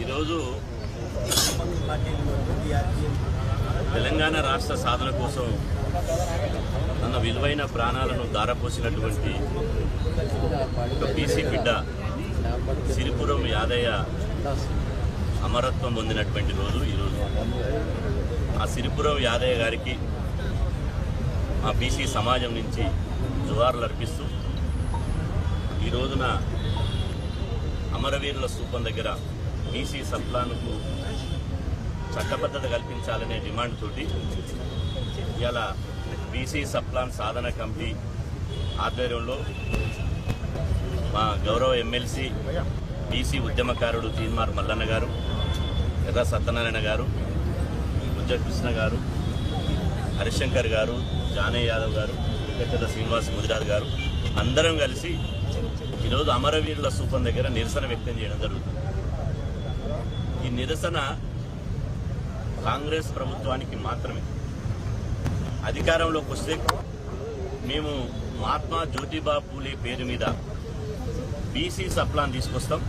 ఈరోజు తెలంగాణ రాష్ట్ర సాధన కోసం తన విలువైన ప్రాణాలను దారపోసినటువంటి ఒక పీసీ బిడ్డ సిరిపురం యాదయ్య అమరత్వం పొందినటువంటి రోజు ఈరోజు. ఆ సిరిపురం యాదయ్య గారికి మా బీసీ సమాజం నుంచి జువార్లు అర్పిస్తూ ఈ రోజున అమరవీరుల స్థూపం దగ్గర బీసీ సప్లాన్కు చట్టబద్ధత కల్పించాలనే డిమాండ్ తోటి ఇలా బీసీ సప్లాన్ సాధన కమిటీ ఆధ్వర్యంలో మా గౌరవ ఎమ్మెల్సీ బీసీ ఉద్యమకారుడు తీన్మార్ మల్లన్న గారు ఎర్ర సత్యనారాయణ గారు బుజ్జ కృష్ణ గారు హరిశంకర్ గారు జానయ్య యాదవ్ గారు వెంకటల శ్రీనివాస్ ముదిరాజ్ గారు అందరం కలిసి ఈరోజు అమరవీరుల స్థూపం దగ్గర నిరసన వ్యక్తం చేయడం జరుగుతుంది. ఈ నిరసన కాంగ్రెస్ ప్రభుత్వానికి మాత్రమే. అధికారంలోకి వస్తే మేము మహాత్మా జ్యోతిబా పూలే పేరు మీద బీసీ సప్లాన్ తీసుకొస్తాం.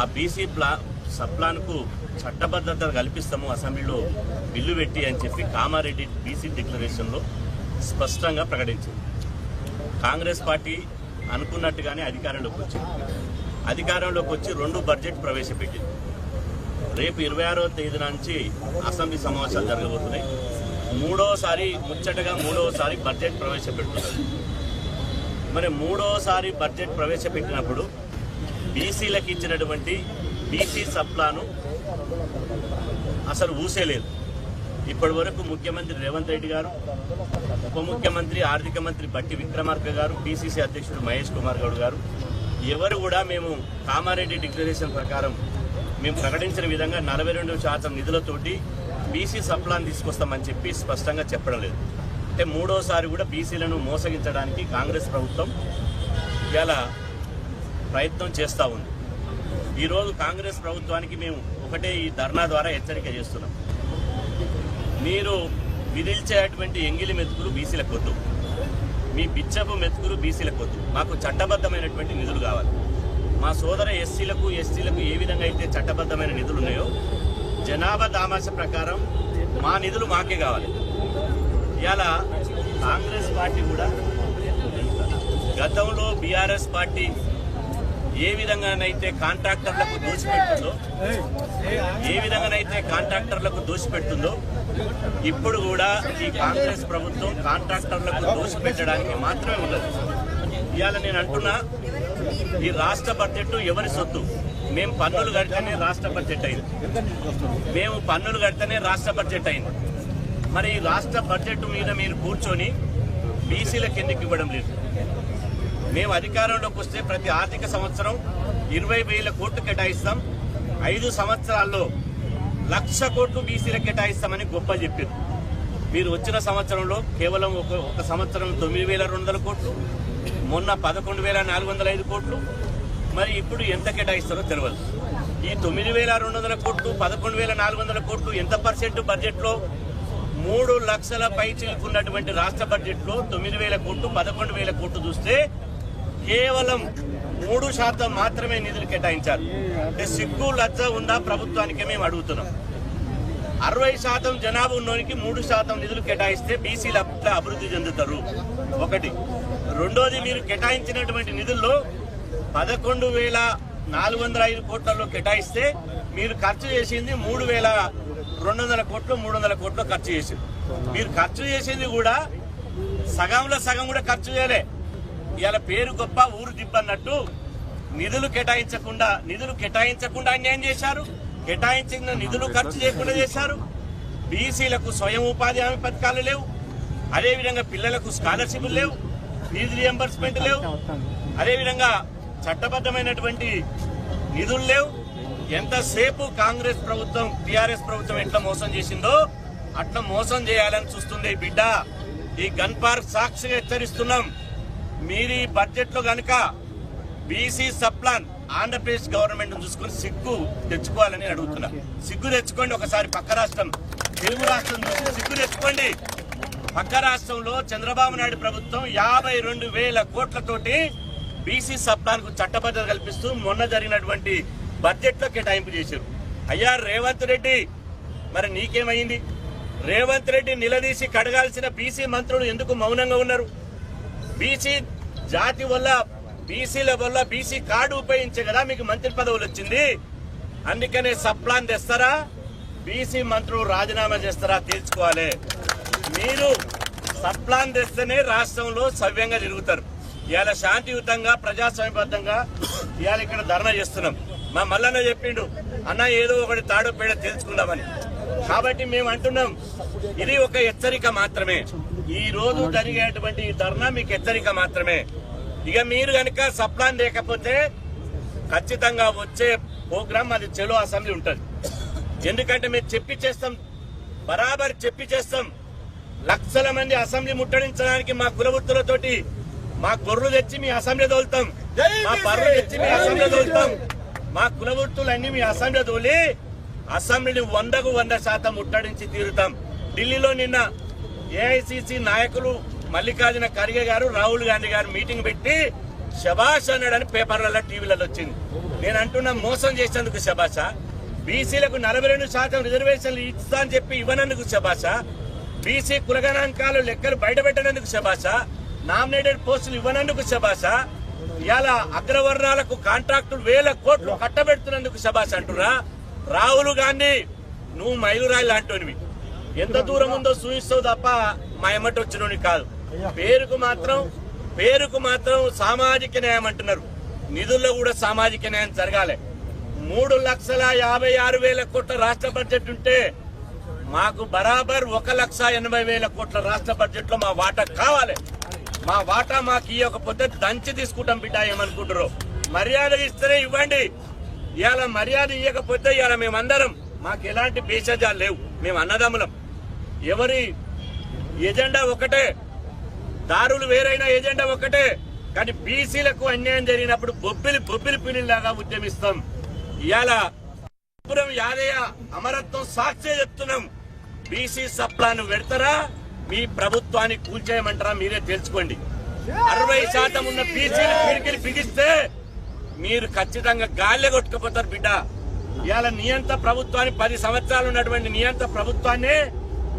ఆ బీసీ ప్లా సప్లాన్కు చట్టబద్ధత కల్పిస్తాము అసెంబ్లీలో బిల్లు పెట్టి అని చెప్పి కామారెడ్డి బీసీ డిక్లరేషన్లో స్పష్టంగా ప్రకటించింది. కాంగ్రెస్ పార్టీ అనుకున్నట్టుగానే అధికారంలోకి వచ్చింది. అధికారంలోకి వచ్చి రెండు బడ్జెట్ ప్రవేశపెట్టింది. రేపు ఇరవై ఆరో తేదీ నుంచి అసెంబ్లీ సమావేశాలు జరగబోతున్నాయి. మూడోసారి ముచ్చటగా మూడోసారి బడ్జెట్ ప్రవేశపెడుతున్నారు. మరి మూడోసారి బడ్జెట్ ప్రవేశపెట్టినప్పుడు బీసీలకు ఇచ్చినటువంటి బీసీ సప్లాను అసలు ఊసేలేదు. ఇప్పటి వరకు ముఖ్యమంత్రి రేవంత్ రెడ్డి గారు ఉప ముఖ్యమంత్రి ఆర్థిక మంత్రి బట్టి విక్రమార్క గారు పిసిసి అధ్యక్షుడు మహేష్ కుమార్ గౌడ్ గారు ఎవరు కూడా మేము కామారెడ్డి డిక్లరేషన్ ప్రకారం మేము ప్రకటించిన విధంగా నలభై రెండు శాతం నిధులతోటి బీసీ సప్లాన్ తీసుకొస్తామని చెప్పి స్పష్టంగా చెప్పడం లేదు. అంటే మూడోసారి కూడా బీసీలను మోసగించడానికి కాంగ్రెస్ ప్రభుత్వం ఇలా ప్రయత్నం చేస్తూ ఉంది. ఈరోజు కాంగ్రెస్ ప్రభుత్వానికి మేము ఒకటే ఈ ధర్నా ద్వారా హెచ్చరిక చేస్తున్నాం. మీరు విధిల్చేటువంటి ఎంగిలి మెతుకులు బీసీలకు వద్దు. మీ బిచ్చపు మెతుకులు బీసీలకు వద్దు. మాకు చట్టబద్ధమైనటువంటి నిధులు కావాలి. మా సోదర ఎస్సీలకు ఎస్టీలకు ఏ విధంగా అయితే చట్టబద్ధమైన నిధులు ఉన్నాయో జనాభా దామాష ప్రకారం మా నిధులు మాకే కావాలి. ఇలా కాంగ్రెస్ పార్టీ కూడా గతంలో బీఆర్ఎస్ పార్టీ ఏ విధంగానైతే కాంట్రాక్టర్లకు దోచిపెట్టిందో ఏ విధంగానైతే కాంట్రాక్టర్లకు దోచిపెడుతుందో ఇప్పుడు కూడా ఈ కాంగ్రెస్ ప్రభుత్వం కాంట్రాక్టర్లకు దోచిపెట్టడానికి మాత్రమే ఉండదు ఇవాళ నేను అంటున్నా ఈ రాష్ట్ర బడ్జెట్ ఎవరి సొత్తు? మేము పన్నులు కడితేనే రాష్ట్ర బడ్జెట్ అయింది. మేము పన్నులు కడితేనే రాష్ట్ర బడ్జెట్ అయింది. మరి ఈ రాష్ట్ర బడ్జెట్ మీద మీరు కూర్చొని బీసీలకు ఎందుకు ఇవ్వడం లేదు. మేము అధికారంలోకి వస్తే ప్రతి ఆర్థిక సంవత్సరం ఇరవై వేల కోట్లు కేటాయిస్తాం. ఐదు సంవత్సరాల్లో లక్ష కోట్లు బీసీలకు కేటాయిస్తామని గొప్ప చెప్పారు. మీరు వచ్చిన సంవత్సరంలో కేవలం ఒక ఒక సంవత్సరం తొమ్మిది వేల రెండు వందల కోట్లు మొన్న పదకొండు వేల నాలుగు వందల ఐదు కోట్లు మరి ఇప్పుడు ఎంత కేటాయిస్తారో తెలియదు ఈ తొమ్మిది వేల రెండు వందల కోట్లు పదకొండు వేల నాలుగు వందల కోట్లు ఎంత పర్సెంట్ బడ్జెట్లో? మూడు లక్షల పై చిలుకున్నటువంటి రాష్ట్ర బడ్జెట్లో తొమ్మిది వేల కోట్లు పదకొండు వేల కోట్లు చూస్తే కేవలం మూడు శాతం మాత్రమే నిధులు కేటాయించారు. అంటే సిగ్గు లజ్జ ఉందా ప్రభుత్వానికి మేము అడుగుతున్నాం. అరవై శాతం జనాభా ఉన్నోనికి మూడు శాతం నిధులు కేటాయిస్తే బీసీలు అట్లా అభివృద్ధి చెందుతారు. ఒకటి. రెండోది మీరు కేటాయించినటువంటి నిధుల్లో పదకొండు వేల నాలుగు వందల ఐదు కోట్లలో కేటాయిస్తే మీరు ఖర్చు చేసింది మూడు వేల రెండు వందల కోట్లు మూడు వందల కోట్లు ఖర్చు చేసింది. మీరు ఖర్చు చేసింది కూడా సగంలో సగం కూడా ఖర్చు చేయలే. ఇవాళ పేరు గొప్ప ఊరు దిబ్బన్నట్టు నిధులు కేటాయించకుండా నిధులు కేటాయించకుండా అన్యాయం చేశారు. కేటాయించిన నిధులు ఖర్చు చేయకుండా చేశారు. బీసీలకు స్వయం ఉపాధి హామీ పథకాలు లేవు. అదేవిధంగా పిల్లలకు స్కాలర్షిప్లు లేవు. ఫీజు రియంబర్స్మెంట్ లేవు. అదేవిధంగా చట్టబద్ధమైనటువంటి నిధులు లేవు. ఎంతసేపు కాంగ్రెస్ ప్రభుత్వం టీఆర్ఎస్ ప్రభుత్వం ఎట్లా మోసం చేసిందో అట్లా మోసం చేయాలని చూస్తుంది బిడ్డ. ఈ గన్ పార్క్ సాక్షిగా హెచ్చరిస్తున్నాం. మీరు ఈ బడ్జెట్లో గనుక బీసీ సప్లాన్ ఆంధ్రప్రదేశ్ గవర్నమెంట్ చూసుకుని సిగ్గు తెచ్చుకోవాలని అడుగుతున్నా. సిగ్గు తెచ్చుకోండి ఒకసారి పక్క రాష్ట్రం తెలుగు రాష్ట్రం చూసి సిగ్గు తెచ్చుకోండి. పక్క రాష్ట్రంలో చంద్రబాబు నాయుడు ప్రభుత్వం యాభై రెండు వేల కోట్లతోటి బీసీ సప్లాన్కు చట్టబద్ధత కల్పిస్తూ మొన్న జరిగినటువంటి బడ్జెట్లో కేటాయింపు చేశారు. అయ్యా రేవంత్ రెడ్డి మరి నీకేమైంది? రేవంత్ రెడ్డి నిలదీసి కడగాల్సిన బీసీ మంత్రులు ఎందుకు మౌనంగా ఉన్నారు? బీసీ జాతి వల్ల బీసీల వల్ల బీసీ కార్డు ఉపయోగించే కదా మీకు మంత్రి పదవులు వచ్చింది. అందుకనే సప్లాన్ తెస్తారా? బీసీ మంత్రులు రాజీనామా చేస్తారా తీర్చుకోవాలి. మీరు సప్లాన్ తెస్తేనే రాష్ట్రంలో సవ్యంగా జరుగుతారు ఇవాళ శాంతియుతంగా ప్రజాస్వామ్యబద్ధంగా ఇవాళ ఇక్కడ ధర్నా చేస్తున్నాం. మా మల్లన్న చెప్పిండు అన్న ఏదో ఒకటి తాడు పేడ తెలుసుకుందామని. కాబట్టి మేము అంటున్నాం ఇది ఒక హెచ్చరిక మాత్రమే. ఈ రోజు జరిగేటువంటి ఈ ధర్నా మీకు హెచ్చరిక మాత్రమే. ఇక మీరు కనుక సప్లాన్ లేకపోతే ఖచ్చితంగా వచ్చే ప్రోగ్రామ్ అది చెలో అసెంబ్లీ ఉంటది. ఎందుకంటే మేము చెప్పి చేస్తాం బరాబర్ చెప్పి చేస్తాం. లక్షల మంది అసెంబ్లీ ముట్టడించడానికి మా కులవృత్తులతోటి మా గొర్రెలు తెచ్చి మీ అసెంబ్లీ తోలుతాం. మా బర్రెలు తెచ్చి మీ అసెంబ్లీ తోలుతాం. మా కులవృత్తులన్నీ మీ అసెంబ్లీ తోలి అసెంబ్లీని వందకు వంద శాతం ముట్టడించి తీరుతాం. ఢిల్లీలో నిన్న ఏఐసిసి నాయకులు మల్లికార్జున ఖర్గే గారు రాహుల్ గాంధీ గారు మీటింగ్ పెట్టి శబాష్ అన్నాడని పేపర్లలో టీవీలలో వచ్చింది. నేను అంటున్నా మోసం చేసేందుకు శబాష బీసీలకు నలభై రెండు శాతం రిజర్వేషన్లు ఇస్తా అని చెప్పి ఇవ్వనందుకు శబాష బీసీ కులగణాంకాలు లెక్కలు బయటపెట్టనందుకు శబాష నామినేటెడ్ పోస్టులు ఇవ్వనందుకు శబాష ఇలా అగ్రవర్ణాలకు కాంట్రాక్టులు వేల కోట్లు కట్టబెడుతున్నందుకు శభాష అంటురా. రాహుల్ గాంధీ నువ్వు మైలురాయి లాంటివి. ఎంత దూరం ఉందో చూయిస్తావు తప్ప మా ఎమ్మటి వచ్చినోని కాదు. పేరుకు మాత్రం పేరుకు మాత్రం సామాజిక న్యాయం అంటున్నారు. నిధుల్లో కూడా సామాజిక న్యాయం జరగాలి. మూడు లక్షల యాభై ఆరు వేల కోట్ల రాష్ట్ర బడ్జెట్ ఉంటే మాకు బరాబర్ ఒక లక్ష ఎనభై వేల కోట్ల రాష్ట్ర బడ్జెట్లో మా వాటా కావాలి. మా వాటా మాకు ఇవ్వకపోతే దంచి తీసుకుంటాం బిడ్డ ఏమనుకుంటారు మర్యాద ఇస్తేనే ఇవ్వండి. ఇవాళ మర్యాద ఇవ్వకపోతే ఇవాళ మేమందరం మాకు ఎలాంటి భేషజాలు లేవు. మేము అన్నదమ్ములం. ఎవరి ఎజెండా ఒకటే. దారులు వేరైన ఏజెండా ఒకటే కానీ బీసీలకు అన్యాయం జరిగినప్పుడు బొబ్బిలి బొబ్బిలి పినిలాగా ఉద్యమిస్తాం. ఇవాళ యాదయ్య అమరత్వం సాక్షి చెప్తున్నాం. బీసీ సప్లాను పెడతారా? మీ ప్రభుత్వాన్ని కూల్చేయమంటారా? మీరే తెలుసుకోండి. అరవై శాతం ఉన్న బీసీలు పిడికిలు బిగిస్తే మీరు ఖచ్చితంగా గాలి కొట్టుకుపోతారు బిడ్డ. ఇవాళ నియంత ప్రభుత్వాన్ని పది సంవత్సరాలు ఉన్నటువంటి నియంత ప్రభుత్వాన్ని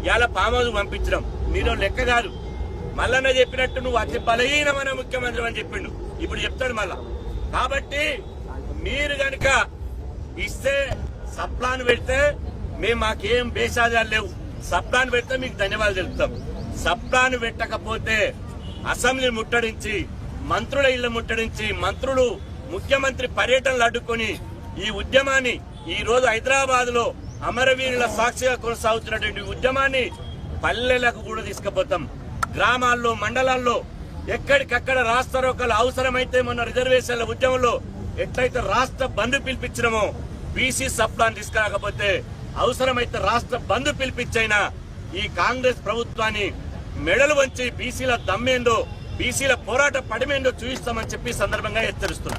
ఇవాళ పామోదు పంపించడం మీరు లెక్క కాదు. మల్లన్న చెప్పినట్టు నువ్వు అతి బలహీనమైన ముఖ్యమంత్రి అని చెప్పిండు. ఇప్పుడు చెప్తాడు మళ్ళా. కాబట్టి మీరు గనుక ఇస్తే సప్లాన్ పెడితే మేము మాకేం బేసాజాలు లేవు. సప్లాన్ పెడితే మీకు ధన్యవాదాలు తెలుపుతాం. సప్లాన్ పెట్టకపోతే అసెంబ్లీ ముట్టడించి మంత్రుల ఇళ్ళ ముట్టడించి మంత్రులు ముఖ్యమంత్రి పర్యటనలు అడ్డుకొని ఈ ఉద్యమాన్ని ఈ రోజు హైదరాబాద్లో అమరవీరుల సాక్షిగా కొనసాగుతున్నటువంటి ఉద్యమాన్ని పల్లెలకు కూడా తీసుకుపోతాం. గ్రామాల్లో మండలాల్లో ఎక్కడికక్కడ రాష్ట్ర రోకలు అవసరమైతే మొన్న రిజర్వేషన్ల ఉద్యమంలో ఎట్లయితే రాష్ట్ర బంధు పిలిపించినమో బీసీ సప్లాన్ తీసుకురాకపోతే అవసరమైతే రాష్ట్ర బంధు పిలిపించైనా ఈ కాంగ్రెస్ ప్రభుత్వాన్ని మెడలు వంచి బీసీల దమ్మేందో బీసీల పోరాట పడిమేందో చూపిస్తామని చెప్పి సందర్భంగా హెచ్చరిస్తున్నా.